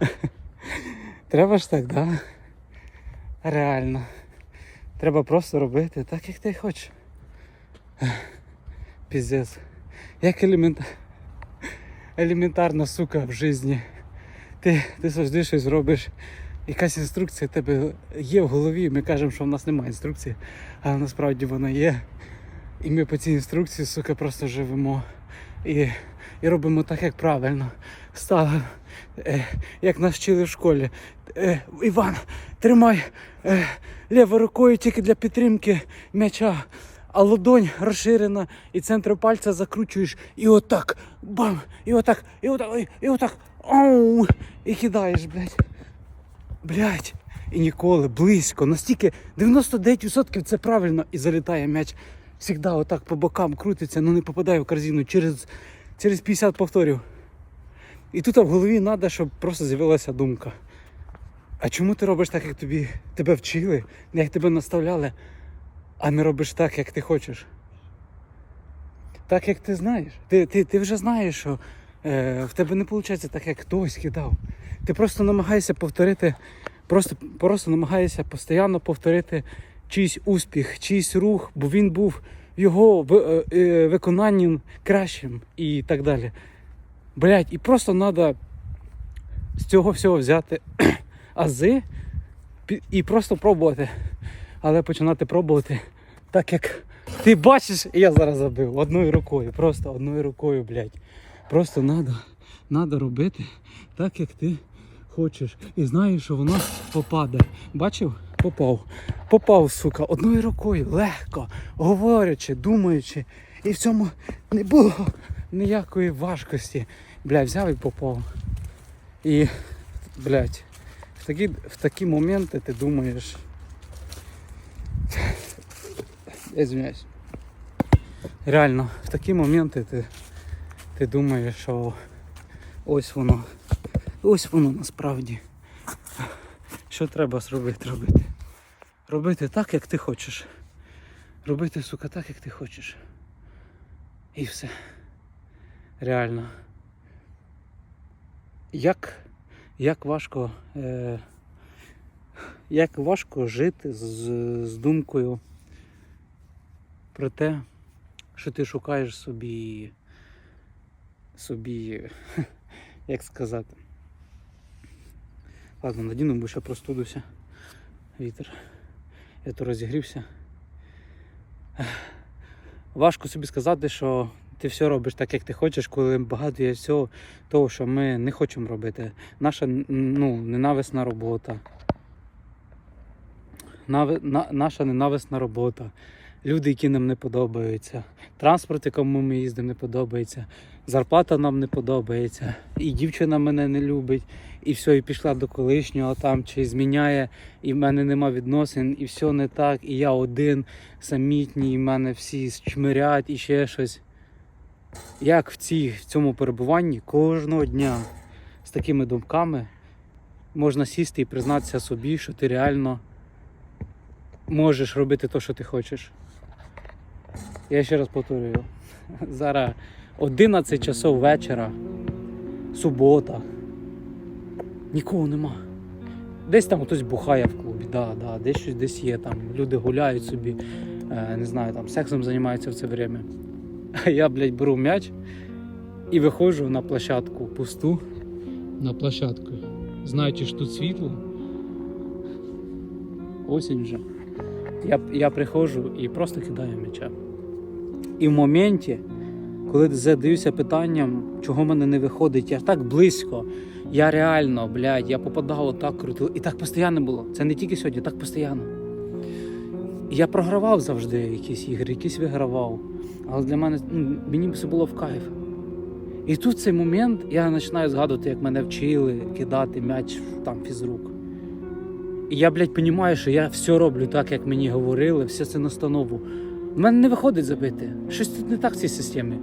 Треба ж так, да? Реально. Треба просто робити так, як ти хочеш. Піздець. Як елемент... елементарна сука в житті. Ти, ти завжди щось робиш. Якась інструкція в тебе є в голові. Ми кажемо, що в нас немає інструкції, але насправді вона є. І ми по цій інструкції, сука, просто живемо. І, і робимо так, як правильно. Стали, е, як нас вчили в школі. Е, Іван, тримай е, лівою рукою тільки для підтримки м'яча. А ладонь розширена, і центр пальця закручуєш, і отак, бам, і отак, і отак, і, отак, оу, і кидаєш, блядь. Блядь. І ніколи, близько, настільки 99% це правильно і залітає м'яч. Всегда отак по бокам крутиться, але не попадає в корзину через, через 50 повторів. І тут в голові треба, щоб просто з'явилася думка. А чому ти робиш так, як тобі тебе вчили, як тебе наставляли, а не робиш так, як ти хочеш? Так, як ти знаєш. Ти, ти, ти вже знаєш, що е, в тебе не виходить так, як хтось кидав. Ти просто намагаєшся повторити, просто, просто намагаєшся постійно повторити чийсь успіх, чийсь рух, бо він був його е, е, виконанням кращим і так далі. Блять, і просто треба з цього всього взяти ази і просто пробувати. Але починати пробувати так, як ти бачиш, я зараз забив одною рукою, просто одною рукою, блядь. Просто треба надо робити так, як ти хочеш. І знаєш, що воно попаде. Бачив? Попав. Попав, сука, одною рукою, легко, говорячи, думаючи. І в цьому не було ніякої важкості. Блядь, взяв і попав. І, блядь, в такі, в такі моменти ти думаєш. Я извиняюсь. Реально, в такі моменти ти, ти думаєш, що ось воно. Ось воно насправді. Що треба зробити? Робити? Робити так, як ти хочеш. Робити, сука, так, як ти хочеш. І все. Реально. Як, як важко. Е, як важко жити з, з думкою про те, що ти шукаєш собі. собі. як сказати. Ладно, надіну, бо ще простудуся. Вітер. Я то розігрівся. Важко собі сказати, що ти все робиш так, як ти хочеш, коли багато є всього того, що ми не хочемо робити. Наша ну, ненависна робота. Нави, на, наша ненависна робота. Люди, які нам не подобаються. Транспорт, якому ми їздимо, не подобається. Зарплата нам не подобається. І дівчина мене не любить. І все, і пішла до колишнього там, чи зміняє, і в мене нема відносин, і все не так, і я один самітній, і в мене всі чмирять і ще щось. Як в, цій, в цьому перебуванні кожного дня з такими думками можна сісти і признатися собі, що ти реально можеш робити те, що ти хочеш. Я ще раз повторюю. Зараз 11 часов вечора, субота. Нікого нема. Десь там хтось бухає в клубі, да, да, десь щось десь є, там люди гуляють собі, е, не знаю, там сексом займаються в це время. А я, блядь, беру м'яч і виходжу на площадку пусту. На площадку. Знаючи, що тут світло. Осінь вже. Я, я приходжу і просто кидаю м'яча. І в моменті, коли задаюся питанням, чого в мене не виходить, я так близько. Я реально, блядь, я попадав отак крутив. І так постійно було. Це не тільки сьогодні, так постійно. Я програвав завжди якісь ігри, якісь вигравав. Але для мене ну, мені все було в кайф. І тут в цей момент я починаю згадувати, як мене вчили кидати м'яч там фізрук. І я, блядь, розумію, що я все роблю так, як мені говорили, все це настанову. В мене не виходить забити. Щось тут не так в цій системі.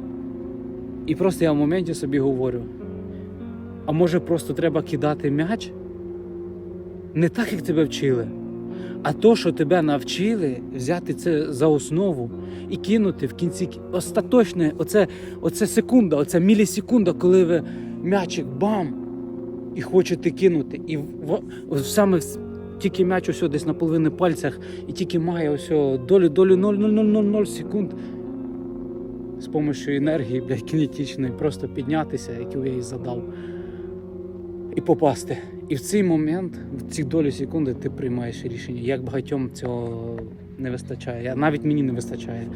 І просто я в моменті собі говорю: а може просто треба кидати м'яч? Не так, як тебе вчили, а то, що тебе навчили, взяти це за основу і кинути в кінці остаточне, оце, оце секунда, оце мілісекунда, коли ви м'ячик бам! і хочете кинути. І в, саме тільки м'яч ось десь на половини пальцях, і тільки має ось долю, долю 0,0000 секунд з допомогою енергії, блядь, кінетичної, просто піднятися, яку я їй задав, і попасти. І в цей момент, в ці долі секунди, ти приймаєш рішення. Як багатьом цього не вистачає. Навіть мені не вистачає.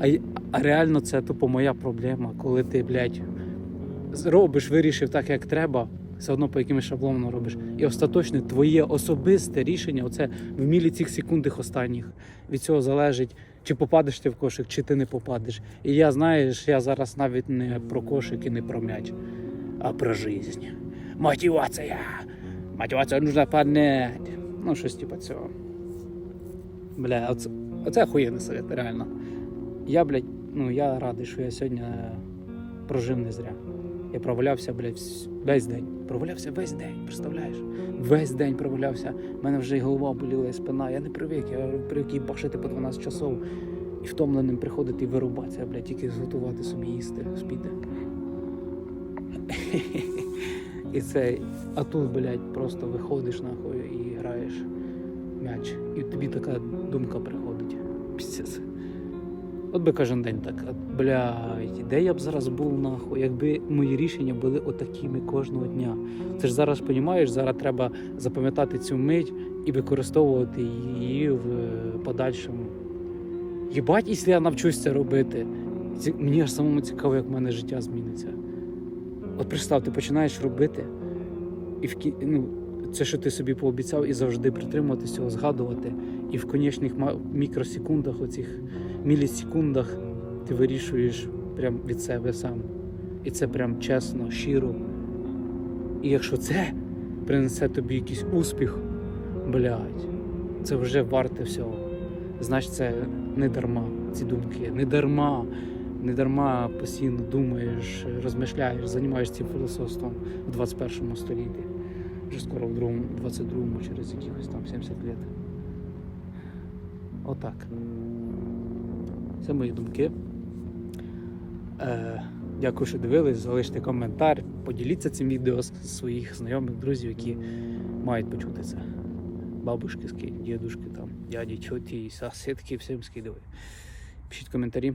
А, а реально це тупо моя проблема, коли ти, блядь, зробиш, вирішив так, як треба, все одно по якимось шаблонам робиш. І остаточне твоє особисте рішення, оце в мілі цих секундах останніх. Від цього залежить, чи попадеш ти в кошик, чи ти не попадеш. І я, знаєш, я зараз навіть не про кошик і не про м'яч, а про жизнь. Мотивація. Мотивацію нужно понять. Ну, щось типу цього. Бля, оце, оце охуєнний совет, реально. Я, блядь, ну я радий, що я сьогодні прожив не зря. Я провалявся, блядь, весь день. Провалявся весь день, представляєш? Весь день провалявся. У мене вже і голова боліла, і спина. Я не привик, я привик їбашити по 12 часов і втомленим приходити і вирубатися, блядь, тільки зготувати собі їсти, спіти. І це, а тут, блядь, просто виходиш нахуй і граєш м'яч. І тобі така думка приходить. Піздець. От би кожен день так, блядь, де я б зараз був нахуй, якби мої рішення були отакими кожного дня. Це ж зараз, розумієш, зараз треба запам'ятати цю мить і використовувати її в е, подальшому. Єбать, якщо я навчусь це робити, мені аж самому цікаво, як в мене життя зміниться. От представ, ти починаєш робити, і в ну, це, що ти собі пообіцяв, і завжди притримуватися цього, згадувати. І в конечних мікросекундах, оцих мілісекундах, ти вирішуєш прям від себе сам. І це прям чесно, щиро. І якщо це принесе тобі якийсь успіх, блядь, це вже варте всього. Значить, це не дарма, ці думки, не дарма. Не дарма постійно думаєш, розмишляєш, займаєшся цим філософством в 21 столітті. Вже скоро в другому, 22-му, через якихось там 70 років. Отак. Це мої думки. Е, дякую, що дивились. Залиште коментар, поділіться цим відео з своїх знайомих, друзів, які мають почути це. Бабушки дідушки, там, дяді, чоті, сусідки, всім скидали. Пишіть коментарі.